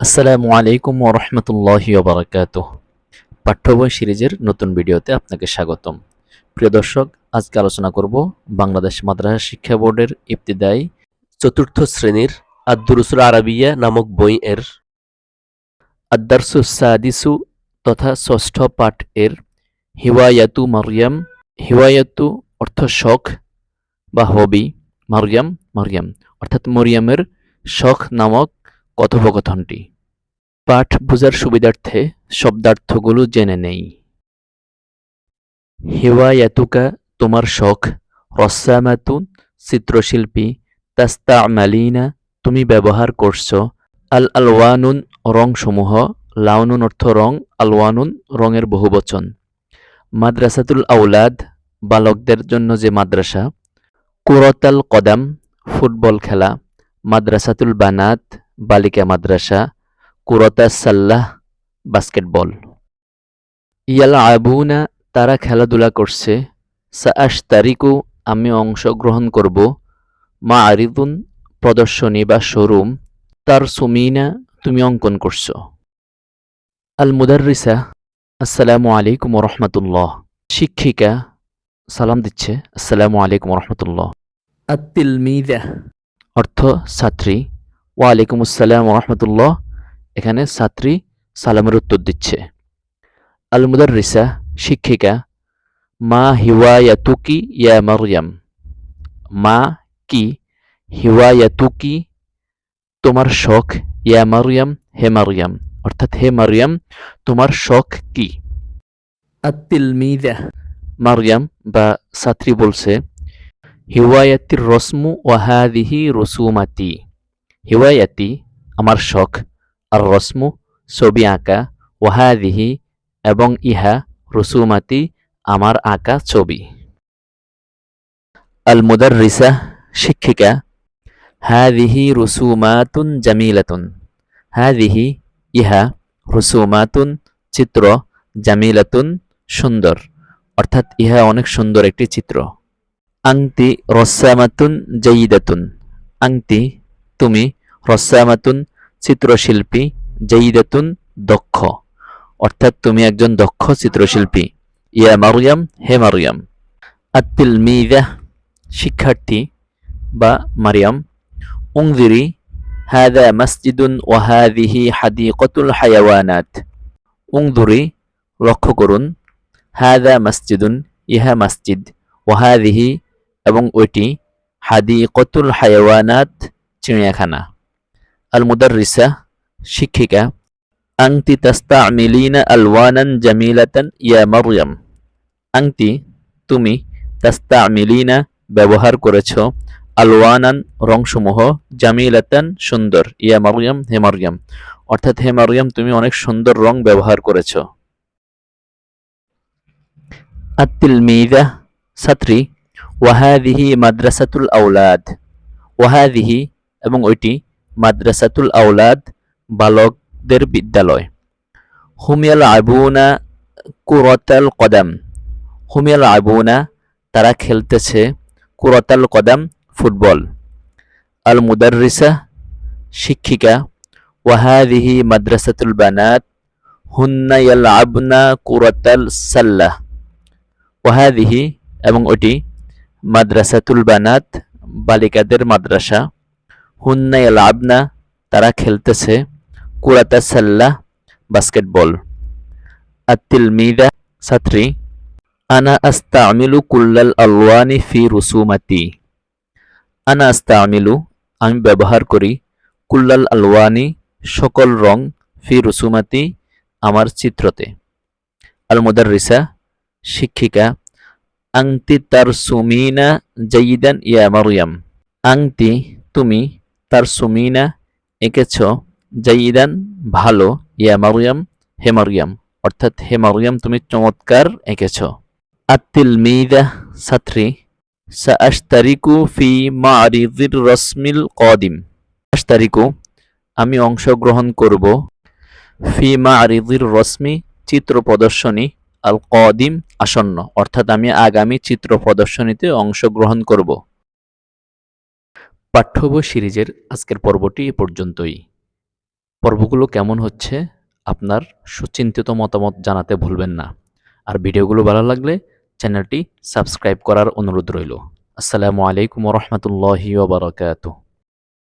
আসসালামু আলাইকুম ওরহমতুল্লাহি ওবরাকাত পাঠ্য বই সিরিজের নতুন ভিডিওতে আপনাকে স্বাগতম। প্রিয় দর্শক, আজকে আলোচনা করব বাংলাদেশ মাদ্রাসা শিক্ষা বোর্ডের ইবতিদায়ী চতুর্থ শ্রেণির আদ্দুরুসুল আরাবিয়া নামক বই এর আদ্দারসু সাদিসু তথা ষষ্ঠ পাঠ এর হিওয়ায়াতু মারিয়াম হিওয়ায়াতু অর্থ শখ বা হবি। মারিয়াম মারিয়াম অর্থাৎ মরিয়ামের শখ নামক কথোপকথনটি। পাঠ বোঝার সুবিধার্থে শব্দার্থগুলো জেনে নেই। হিওয়ায়াতুকা, তোমার শখ। রসামাতুন, চিত্রশিল্পী। তাস্তা মালিনা তুমি ব্যবহার করছ। আল আলওয়ানুন, রংসমূহ। লাউনুন অর্থ রং, আলওয়ানুন রঙের বহুবচন। মাদ্রাসাতুল আউলাদ বালকদের জন্য যে মাদ্রাসা। কুরতাল কদাম, ফুটবল খেলা। মাদ্রাসাতুল বানাত বালিকা মাদ্রাসা কুরতা সাল্লাহ বাস্কেটবল। ইয়াল আবুনা তারা খেলাধুলা করছে। সাআশ তারিকু আমি অংশগ্রহণ করব। মা আরিদুন প্রদর্শনী বা শোরুম। তার সুমিনা তুমি অঙ্কন করছ। আল মুদাররিসা আসসালামু আলাইকুম রহমতুল্লাহ। শিক্ষিকা সালাম দিচ্ছে। আসসালামু আলাইকুম রহমতুল্লাহ। আত্তিলমিদা। অর্থ ছাত্রী। ওয়ালাইকুম আসসালাম রহমতুল্লাহ। এখানে ছাত্রী সালামের উত্তর দিচ্ছে। আল মুদাররিসা শিক্ষিকা মা হিওয়ায়াতুকি ইয়া মারিয়াম মা কি হিওয়ায়াতুকি? তোমার শখ ইয়া মারিয়াম হে মারিয়াম অর্থাৎ হে মারিয়াম তোমার শখ কি? আত্তিলমিদা মারিয়াম বা ছাত্রী বলছে হিওয়ায়াতির রসমু ওয়াহাদিহি রসুমাতি। হিওয়ায়াতি আমার শখ আর রসমু ছবি আঁকা ওয়াহাদিহি এবং ইহা রসুমাতি আমার আঁকা ছবি আল মুদাররিসা শিক্ষিকা হাদিহি রুসুমাতুন জামিলাতুন হাদিহি ইহা রুসুমাতুন চিত্র জামিলাতুন সুন্দর অর্থাৎ ইহা অনেক সুন্দর একটি চিত্র। আংতি রসামাতুন জয়ীদাতুন। আংতি, তুমি রসায়ামাতুন চিত্রশিল্পী জঈদাতুন দক্ষ। অর্থাৎ তুমি একজন দক্ষ চিত্রশিল্পী। ইয়া মারিয়াম, হে মারিয়াম। আত্মিল মিদাহ শিক্ষার্থী বা মারিয়াম। উংজিরি হাদা মসজিদুন ওহাদিহি হাদি কতুল হায়াওয়ানাত। উংদুরি লক্ষ্য করুন। হাদা মসজিদুন, ইহা মসজিদ। ওহাদিহি এবং ওইটি হাদিকতুল হায়াওয়ানাত, চিড়িয়াখানা। আল মুদাররিসা শিক্ষিকা আংতি তাস্তামিলিনা আলওয়ানান জামিলাতান ইয়া মারিয়াম আংতি তুমি তাস্তা মিলিনা ব্যবহার করেছ আলওয়ানান রংসমূহ জামিলাতান সুন্দর ইয়া মারিয়াম হে মারিয়াম অর্থাৎ হে মারিয়াম তুমি অনেক সুন্দর রং ব্যবহার করেছ আত্তিলমিদা ছাত্রী ওয়াহাদিহি মাদ্রাসাতুল আউলাদ ওয়াহাদিহি এবং ওইটি মাদ্রাসাতুল আউলাদ বালকদের বিদ্যালয়। হুমিয়াল আবুনা কুরতাল কদাম। হুমিয়াল আবুনা, তারা খেলতেছে কুরতাল কদাম ফুটবল। আল মুদাররিসা, শিক্ষিকা। ওয়াহাদিহি মাদ্রাসাতুল বানাত, হুন্না ইয়াল আবনা কুরতাল সাল্লাহ ওয়াহাদিহি এবং ওটি মাদ্রাসাতুল বানাত, বালিকাদের মাদ্রাসা। হুন্না ইয়াল আবনা, তারা খেলতেছে কুরাতা সাল্লাহ বাস্কেটবল। আত্তিলমিদা, ছাত্রী, আনা আস্তামিলু কুল্লাল আলওয়ানি ফি রুসুমাতি। আনা আস্তামিলু, আমি ব্যবহার করি, কুল্লাল আলওয়ানি সকল রং ফি রুসুমাতি আমার চিত্রতে। আল মুদাররিসা শিক্ষিকা, আংতি তার সুমিনা জাইদান ইয়া মারিয়াম। আংতি, তুমি তার সুমিনা এঁকেছ জাইদান ভালো, ইয়া মারিয়াম, হে মারিয়াম। অর্থাৎ, হে মারিয়াম, তুমি চমৎকার এঁকেছ। আত্তিল মিদা ছাত্রী, সাআশতারিকু ফি মারিদির রসমিল কদিম। আশতারিকু আমি অংশগ্রহণ করব ফি মারিদির রশ্মি চিত্র প্রদর্শনী আল কদিম আসন্ন। অর্থাৎ, আমি আগামী চিত্র প্রদর্শনীতে অংশগ্রহণ করব। পাঠ্য বই সিরিজের আজকের পর্বটি এ পর্যন্তই। পর্বগুলো কেমন হচ্ছে আপনার সুচিন্তিত মতামত জানাতে ভুলবেন না। আর ভিডিওগুলো ভালো লাগলে চ্যানেলটি সাবস্ক্রাইব করার অনুরোধ রইল। আসসালামু আলাইকুম রহমতুল্লাহি ওবরাকাতুহ